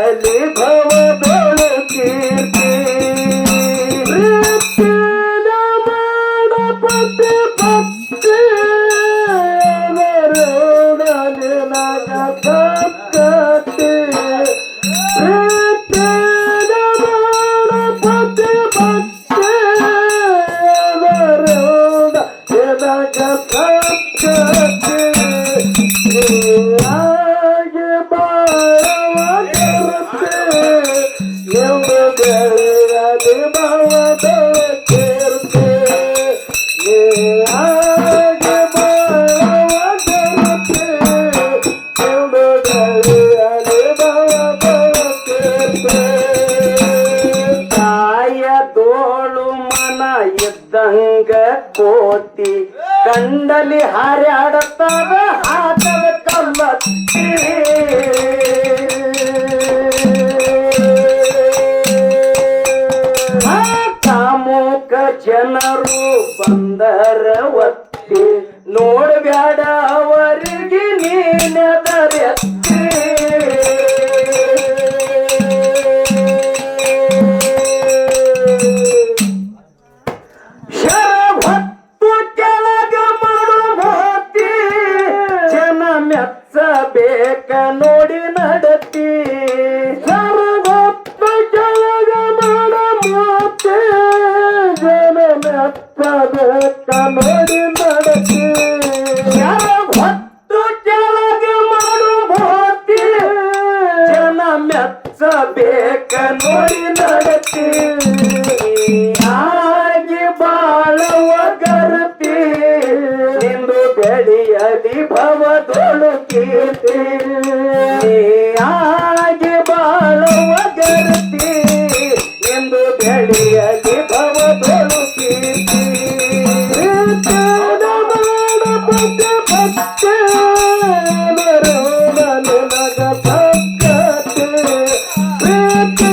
velho. ಕಲಿ ಹಾರ್ಯಾಡತ್ತಾರ ಆತನ ಕಲ್ಲತ್ತಿ ಕಾಮುಕ ಜನರು ಬಂದರ ಒತ್ತಿ ನೋಡ್ಬ್ಯಾಡ ಅವರಿಗೆ ನೀನದರೆ Good morning, enough. Boop, boop.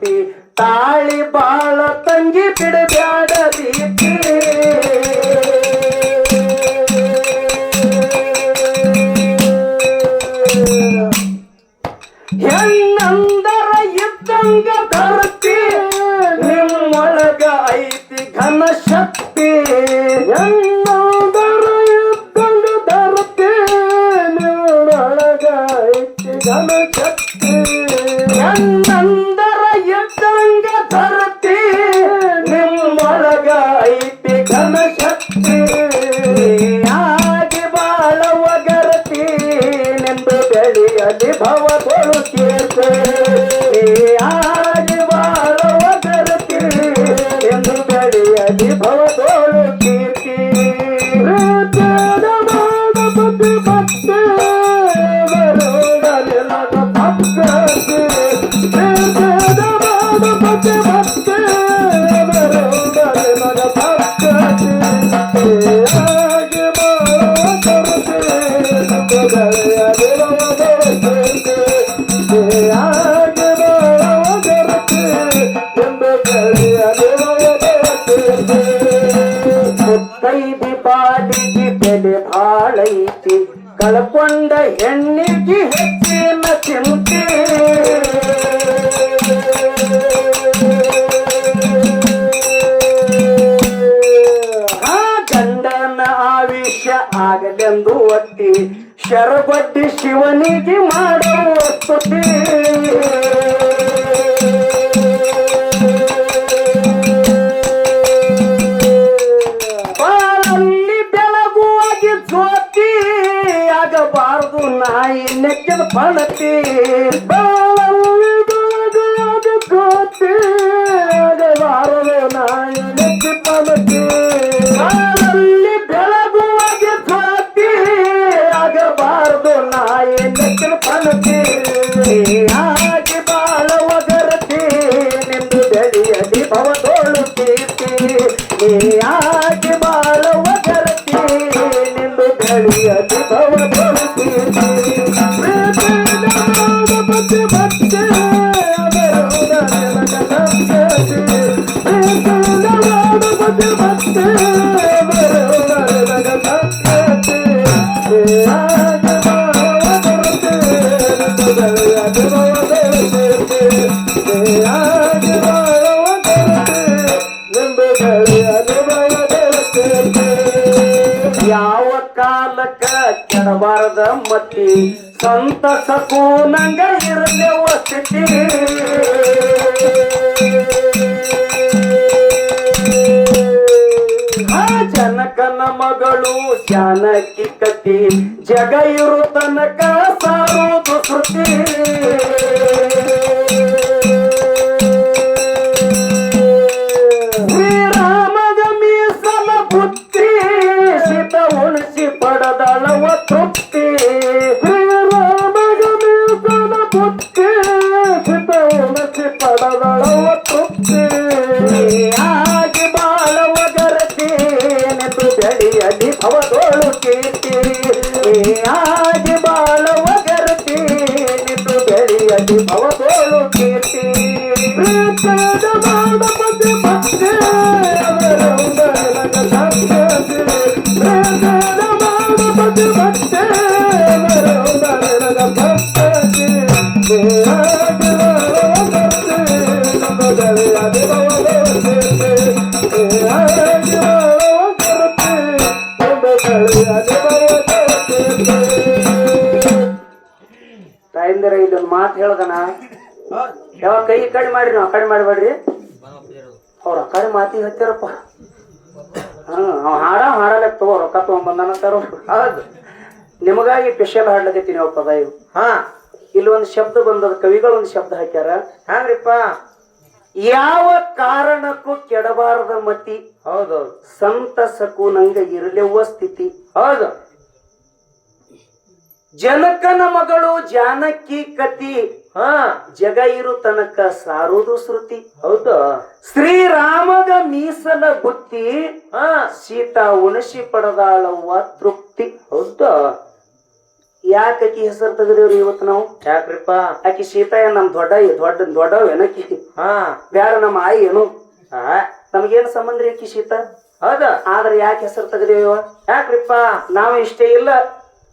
ಬುತ್ತಿ ತಾಳಿ ಬಾಳ ತಂಗಿ ಬಿಡಬ್ಯಾಡ ರೀತಿ ಹೆಣ್ಣಂದರ ಇದ್ದಂಗ ಧರತಿ ನಿಮ್ಮೊಳಗ ಐತಿ ಘನ ಶಕ್ತಿ ಹೆಣ್ಣಂದರ ಇದ್ದಂಗ ಧರತಿ ನಿಮ್ಮೊಳಗ ಐತಿ ಘನ ಶಕ್ತಿ ಹೆಣ್ಣಂದರ ಬುದ್ಧಿ ಭಕ್ತಿ ಆಗಲೆಂದು ಒತ್ತಿ ಶರಬಡ್ಡಿ ಶಿವನಿಗೆ ಮಾಡುವ ಸ್ತುತಿ ಬಾಳಲ್ಲಿ ಬೆಳಗುವಾಗಿ ಜ್ಯೋತಿ ಆಗಬಾರದು ನಾಯಿ ನೆಕ್ಕಿನ ಪಣತಿ ಕೆಡಬಾರದ ಸಂತಸ ಸಂತಸಕ್ಕೂ ನಂಗ ಇರಲೆವ ಸ್ಥಿತಿ. ಜನಕನ ಮಗಳು ಜಾನಕಿ ಕತಿ. ಜಗ ಇರು ತನಕ ಸಾರು ಶ್ರುತಿ. ಈ ಕಡೆ ಮಾಡ್ರಿ ನಾವು ಕಡೆ ಮಾಡಬೇಡ್ರಿ. ಅವ್ರ ಕಡೆ ಮಾತಿಗೆ ಹತ್ತಿರಪ್ಪ. ಹ್ಮ್ ಅವ್ ಹಾಡ ಹಾಡಲ್ಲ ತಗೋ ರೊಕ್ಕ ತಗೊಂಬಂದಾನ ಅಂತಾರ ಹೌದು. ನಿಮಗಾಗಿ ಸ್ಪೆಷಲ್ ಹಾಡ್ಲಕತ್ತೀನಿ ಅವ್ ಪದ ಇವು. ಹಾ. ಇಲ್ಲಿ ಒಂದು ಶಬ್ದ ಬಂದದ ಕವಿಗಳು ಒಂದು ಶಬ್ದ ಹಾಕ್ಯಾರ. ಹಂಗ್ರಿಪ್ಪ ಯಾವ ಕಾರಣಕ್ಕೂ ಕೆಡಬಾರದ ಮತಿ ಹೌದು. ಸಂತಸಕ್ಕೂ ನಂಗ ಇರಲೆವ್ವ ಸ್ಥಿತಿ. ಹೌದು. ಜನಕನ ಮಗಳು ಜಾನಕಿ ಕತಿ ಹಾ ಜಗ ಇರು ತನಕ ಸಾರುವುದು ಶ್ರುತಿ. ಹೌದು. ಶ್ರೀರಾಮಗ ಮೀಸಲ ಬುತ್ತಿ ಹಾ ಸೀತಾ ಉಣಸಿ ಪಡೆದಾಳವ್ವ ತೃಪ್ತಿ. ಹೌದು. ಯಾಕೆ ಆಕಿ ಹೆಸರು ತೆಗೆದೇವ್ರಿ ಇವತ್ತು ನಾವು? ಯಾಕ್ರಿಪ್ಪ? ಆಕಿ ಸೀತಾ ನಮ್ ದೊಡ್ಡ ದೊಡ್ಡ ದೊಡ್ಡವ ಏನಕಿ ಹಾ. ಬ್ಯಾಡ ನಮ್ಮ ಆಯಿ ಏನು? ಹಾ ನಮಗೇನ್ ಸಂಬಂಧ ರೀ ಆಕಿ ಸೀತಾ? ಹೌದ. ಆದ್ರೆ ಯಾಕೆ ಹೆಸರು ತೆಗೆದೇವ ಯಾಕ್ರಿಪ್ಪ? ನಾವು ಇಷ್ಟೇ ಇಲ್ಲ.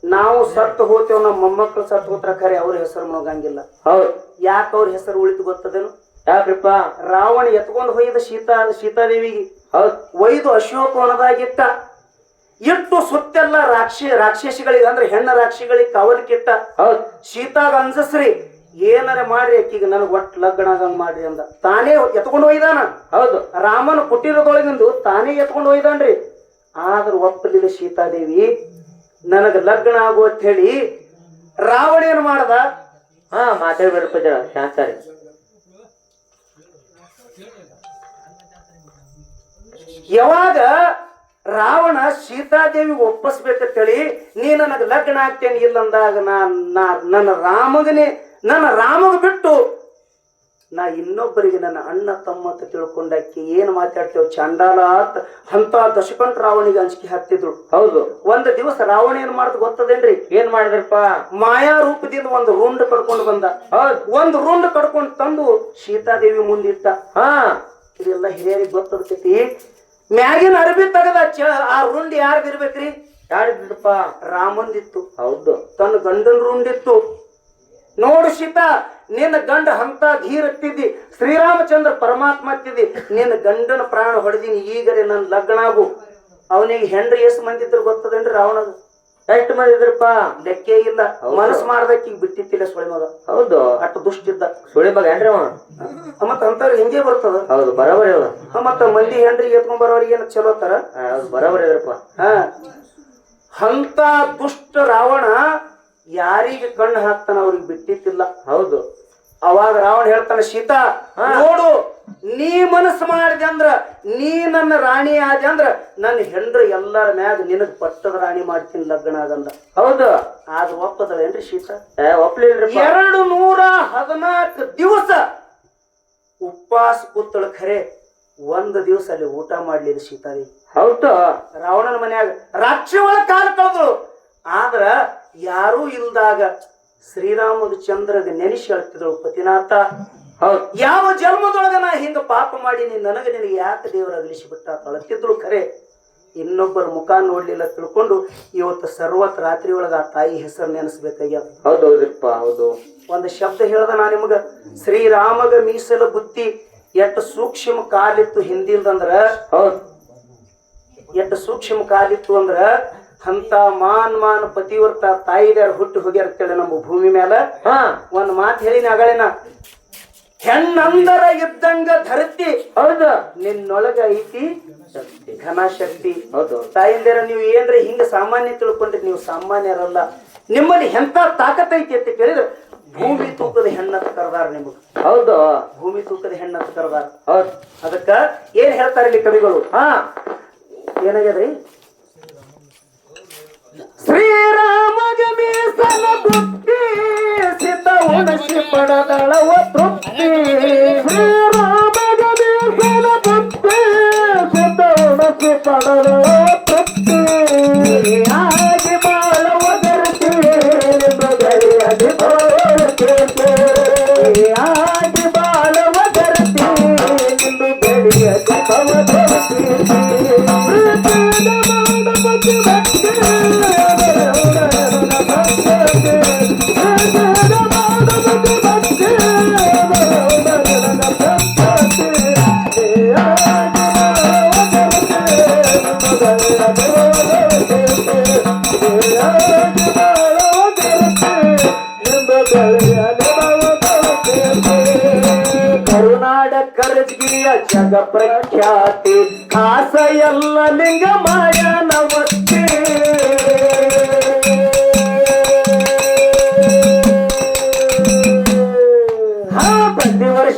ನಾವು ಸತ್ತು ಹೋಗ್ತೇವೆ ನಮ್ಮ ಮೊಮ್ಮಕ್ಕಳು ಸತ್ತು ಹೋತ್ರ ಖರೆ ಅವ್ರ ಹೆಸರು ಮುಳುಗಂಗಿಲ್ಲ ಹೌದು. ಯಾಕೆ ಅವ್ರ ಹೆಸರು ಉಳಿತು ಗೊತ್ತದೇನು? ಯಾಕ್ರಿಪ್ಪ? ರಾವಣ ಎತ್ಕೊಂಡು ಹೋಯ್ದ ಸೀತಾ ಸೀತಾದೇವಿಗೆ. ಹೌದು. ಒಯ್ದು ಅಶೋಕವನದಾಗಿತ್ತ ಇಟ್ಟು ಸುತ್ತೆಲ್ಲ ರಾಕ್ಷಿ ರಾಕ್ಷಸಿಗಳಿಗೆ ಅಂದ್ರೆ ಹೆಣ್ಣ ರಾಕ್ಷಿಗಳಿಗೆ ಕವಲಿಕ್ಕಿಟ್ಟ. ಹೌದು. ಸೀತಾಗ ಅಂಜಸ್ರಿ ಏನಾರ ಮಾಡ್ರಿ ಆಕಿಗೆ ನನಗೆ ಒಟ್ಟು ಲಗ್ನ ಆಗಂಗ್ ಮಾಡ್ರಿ ಅಂದ. ತಾನೇ ಎತ್ಕೊಂಡು ಹೋಯ್ದಾನ ಹೌದು. ರಾಮನ ಕುಟೀರದೊಳಗಿಂದು ತಾನೇ ಎತ್ಕೊಂಡು ಹೋಯ್ದಾನ್ರಿ ಆದ್ರ ಒಪ್ಪಲಿಲ್ಲ ಸೀತಾದೇವಿ. ನನಗ ಲಗ್ನ ಆಗು ಅಂತ ಹೇಳಿ ರಾವಣ ಏನ್ ಮಾಡ್ದ? ಹಾ ಮಾತಾಡ್ಬೇಡಪ್ಪ ಜರ ಶಾಂತಾರಿ. ಯಾವಾಗ ರಾವಣ ಸೀತಾದೇವಿ ಒಪ್ಪಿಸ್ಬೇಕಂತೇಳಿ ನೀ ನನಗೆ ಲಗ್ನ ಆಗ್ತೇನೆ ಇಲ್ಲಂದಾಗ ನಾ ನಾ- ನನ್ನ ರಾಮಗನೇ ನನ್ನ ರಾಮಗ ಬಿಟ್ಟು ನಾ ಇನ್ನೊಬ್ಬರಿಗೆ ನನ್ನ ಅಣ್ಣ ತಮ್ಮ ಅಂತ ತಿಳ್ಕೊಂಡಕ್ಕೆ ಏನ್ ಮಾತಾಡ್ತೇವ್? ಚಂಡಾಲ ಅಂತ ಅಂತ ದಶಕಂಠ ರಾವಣಿಗೆ ಅಂಜಿಕೆ ಹಾಕ್ತಿದ್ರು. ಹೌದು. ಒಂದ್ ದಿವಸ ರಾವಣ ಏನ್ ಮಾಡ್ದು ಗೊತ್ತದೇನ್ರಿ? ಏನ್ ಮಾಡಿದ್ರಪ್ಪ? ಮಾಯಾ ರೂಪದಿಂದ ಒಂದು ರುಂಡ್ ಕಡ್ಕೊಂಡು ಬಂದ. ಹೌದ್. ಒಂದು ರುಂಡ್ ಕಡ್ಕೊಂಡು ತಂದು ಸೀತಾದೇವಿ ಮುಂದಿಟ್ಟ. ಹಾ. ಇದೆಲ್ಲ ಹಿರಿಯರಿಗೆ ಗೊತ್ತಿರ್ತೈತಿ ಮ್ಯಾಗಿನ ಅರಬಿ ತೆಗದ ಚ ಆ ರುಂಡ್ ಇರ್ಬೇಕ್ರಿ? ಯಾರಿದ್ರಪ್ಪ ರಾಮಂದಿತ್ತು. ಹೌದು. ತನ್ನ ಗಂಡನ ರುಂಡಿತ್ತು. ನೋಡು ಸೀತಾ ನಿನ್ನ ಗಂಡ ಹಂತ ಧೀರತ್ತಿದ್ದಿ ಶ್ರೀರಾಮಚಂದ್ರ ಪರಮಾತ್ಮ ಅತ್ತಿದ್ದಿ ನಿನ್ನ ಗಂಡನ ಪ್ರಾಣ ಹೊಡೆದಿನಿ ಈಗರೆ ನನ್ನ ಲಗ್ನ ಆಗು. ಅವನಿಗೆ ಹೆಂಡ್ರಿ ಎಷ್ಟು ಮಂದಿ ಇದ್ರು ಗೊತ್ತದೇನ್ರಿ ರಾವಣ ಎಷ್ಟು ಮಂದಿ ಇದ್ರಪ್ಪ? ಲೆಕ್ಕೇ ಇಲ್ಲ. ಮನಸ್ಸು ಮಾಡ್ದಕ್ಕೀಗ ಬಿಟ್ಟಿತ್ತಿಲ್ಲ ಸುಳಿ ಮಗ ಹೌದು. ಅಷ್ಟು ದುಷ್ಟಿದ್ದ. ಸುಳಿ ಮಗ ಹೆಂಡ್ರಿ ಅವ ಮತ್ತ ಅಂತವ್ರ ಹಿಂಗೆ ಬರ್ತದ. ಹೌದು ಬರೋಬರಿ ಅದ ಮತ್ತ ಮಂದಿ ಹೆಂಡ್ರಿ ಎತ್ಕೊಂಡ್ ಬರೋರಿಗೆ ಏನ ಚಲೋ ತರ ಹೌದು ಹಂತ ಹಾ. ಅಂತ ದುಷ್ಟ ರಾವಣ ಯಾರಿಗೆ ಕಣ್ಣು ಹಾಕ್ತಾನ ಅವ್ರಿಗೆ ಬಿಟ್ಟಿತ್ತಿಲ್ಲ. ಹೌದು. ಅವಾಗ ರಾವಣ ಹೇಳ್ತಾನೆ ಸೀತಾ ನೋಡು ನೀ ಮನಸ್ಸು ಮಾಡಿದೆ ಅಂದ್ರ ನೀ ನನ್ನ ರಾಣಿ ಆದ ಅಂದ್ರ ನನ್ನ ಹೆಂಡ್ರ ಎಲ್ಲರ ಮ್ಯಾಗ ನಿನಗ್ ಪಟ್ಟದ ರಾಣಿ ಮಾಡ್ತೀನಿ ಲಗ್ನ ಆಗಂದ. ಹೌದು. ಆದ್ರ ಒಪ್ಪದಳೇನ್ರಿ ಸೀತಾ? ಏ ಒಪ್ಲಿಲ್ರಿಪ್ಪ. ಎರಡು ನೂರ ಹದಿನಾಲ್ಕು ದಿವಸ ಉಪವಾಸ ಕೂತಳ ಖರೆ ಒಂದ್ ದಿವಸ ಅಲ್ಲಿ ಊಟ ಮಾಡ್ಲಿಲ್ಲ ಸೀತಾದೇವಿ ಹೌದು. ರಾವಣನ ಮನ್ಯಾಗ ರಾಕ್ಷಿ ಒಳಗ ಕಾಲ ಕಳೆದಳು. ಆದ್ರ ಯಾರೂ ಇಲ್ದಾಗ ಶ್ರೀರಾಮದ ಚಂದ್ರಗ ನೆನೆಸಿ ಹೇಳ್ತಿದ್ರು ಪತಿನಾಥ. ಯಾವ ಜನ್ಮದೊಳಗ ನಾ ಹಿಂಗ ಪಾಪ ಮಾಡೀನಿ ನನಗೆ ನಿನಗೆ ಯಾಕೆ ದೇವರ ಅಗಲಿಸಿ ಬಿಟ್ಟ ತೊಳತಿದ್ಳು ಖರೆ. ಇನ್ನೊಬ್ಬರ ಮುಖ ನೋಡ್ಲಿಲ್ಲ ತಿಳ್ಕೊಂಡು ಇವತ್ತು ಸರ್ವತ್ ರಾತ್ರಿ ಒಳಗ ಆ ತಾಯಿ ಹೆಸರು ನೆನೆಸ್ಬೇಕಾಗ್ಯದ. ಹೌದು ಹೌದ್ರಿಪ್ಪ ಹೌದು. ಒಂದು ಶಬ್ದ ಹೇಳ್ದ ನಾ ನಿಮಗ. ಶ್ರೀರಾಮಗ ಮೀಸಲ ಬುತ್ತಿ ಎಷ್ಟು ಸೂಕ್ಷ್ಮ ಕಾಲಿತ್ತು ಹಿಂದಿಂದಂದ್ರ ಹೌದು. ಎಷ್ಟು ಸೂಕ್ಷ್ಮ ಕಾಲಿತ್ತು ಅಂದ್ರ ಅಂತ ಮಾನ್ ಮಾನ್ ಪತಿವ್ರತ ತಾಯಿದಾರ ಹುಟ್ಟು ಹೋಗ್ಯಾರ ಕೇಳಿ ನಮ್ಮ ಭೂಮಿ ಮ್ಯಾಲ. ಹಾ. ಒಂದ್ ಮಾತು ಹೇಳಿನ ಅಗಳಿನ. ಹೆಣ್ಣಂದರ ಇದ್ದಂಗ ಧರತಿ. ಹೌದ. ನಿನ್ನೊಳಗ ಐತಿ ಘನ ಶಕ್ತಿ. ಹೌದು. ತಾಯಿಂದಿರ ನೀವು ಏನ್ರ ಹಿಂಗ ಸಾಮಾನ್ಯ ತಿಳ್ಕೊಂಡ್ರಿ ನೀವು ಸಾಮಾನ್ಯರಲ್ಲ. ನಿಮ್ಮಲ್ಲಿ ಎಂತ ತಾಕತ್ ಐತಿ ಅಂತ ಕೇಳಿದ್ರೆ ಭೂಮಿ ತೂಕದ ಹೆಣ್ಣತ್ ಕರ್ದಾರ ನಿಮಗ್. ಹೌದು. ಭೂಮಿ ತೂಕದ ಹೆಣ್ಣತ್ ಕರ್ದಾರ. ಹೌದು. ಅದಕ್ಕ ಏನ್ ಹೇಳ್ತಾರೆ ಇಲ್ಲಿ ಕವಿಗಳು? ಹಾ. ಏನಾಗ್ಯದ್ರಿ? ಶ್ರೀರಾಮಗ ಮೀಸಲ ಬುದ್ಧಿ ಸಿದ್ಧ ಉಣಸಿ ಪಡದಳವ ತೃಪ್ತಿ. ಶ್ರೀರಾಮಗ ಮೀಸಲ ಬುದ್ಧಿ ಸಿದ್ಧ ಉಣಸಿ ಪಡದಳವ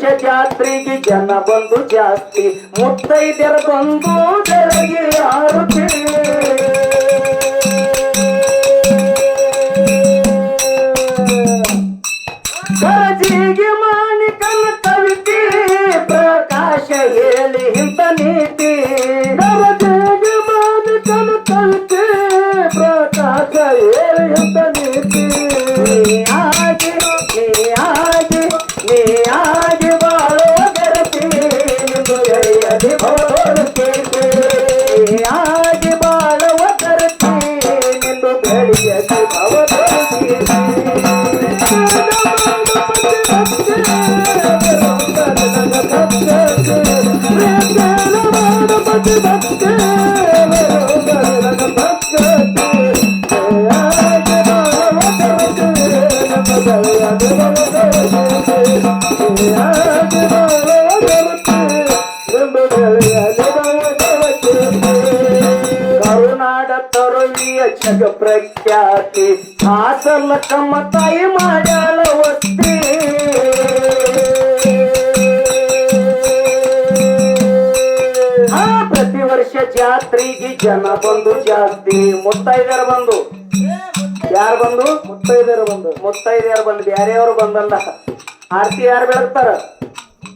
ವರ್ಷ ಜಾತ್ರೆಗೆ ಜನ ಬಂದು ಜಾಸ್ತಿ. ಮುತ್ತೈದೆರ ಬಂದು ಬೆಳಗ್ಗೆ ಆರುತಿ ಜಗ ಪ್ರಖ್ಯಾತಿ. ಆಸಲ ಕಮ್ಮ ತಾಯಿ ಮಾಡಲ ವಸ್ತಿ. ಆ ಪ್ರತಿ ವರ್ಷ ಜಾತ್ರೆಗೆ ಜನ ಬಂದು ಜಾಸ್ತಿ ಮುತ್ತೈದರ ಬಂದು. ಯಾರು ಬಂದು? ಮುತ್ತೈದರ ಬಂದು. ಮುತ್ತೈದ್ಯಾರು ಬಂದು. ಬ್ಯಾರೆಯವರು ಬಂದಲ್ಲ. ಆರತಿ ಯಾರು ಬೆಳಗ್ತಾರ?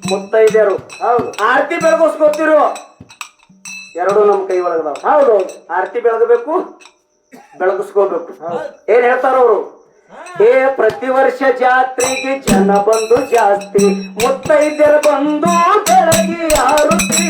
ಮುತ್ತೈದೆಯರು. ಹೌದು. ಆರತಿ ಬೆಳಗೋಸ್ಕೊತಿರು ಎರಡು ನಮ್ಮ ಕೈ ಒಳಗದಾವ. ಹೌದು. ಆರತಿ ಬೆಳಗಬೇಕು. ಬೆಳಗಿಸ್ಕೋಬೇಕು. ಏನ್ ಹೇಳ್ತಾರ ಅವರು? ಏ ಪ್ರತಿ ವರ್ಷ ಜಾತ್ರೆಗೆ ಜನ ಬಂದು ಜಾಸ್ತಿ. ಮುತ್ತೈದ್ಯರು ಬಂದು ಬೆಳಗ್ಗೆ ಆರುತಿ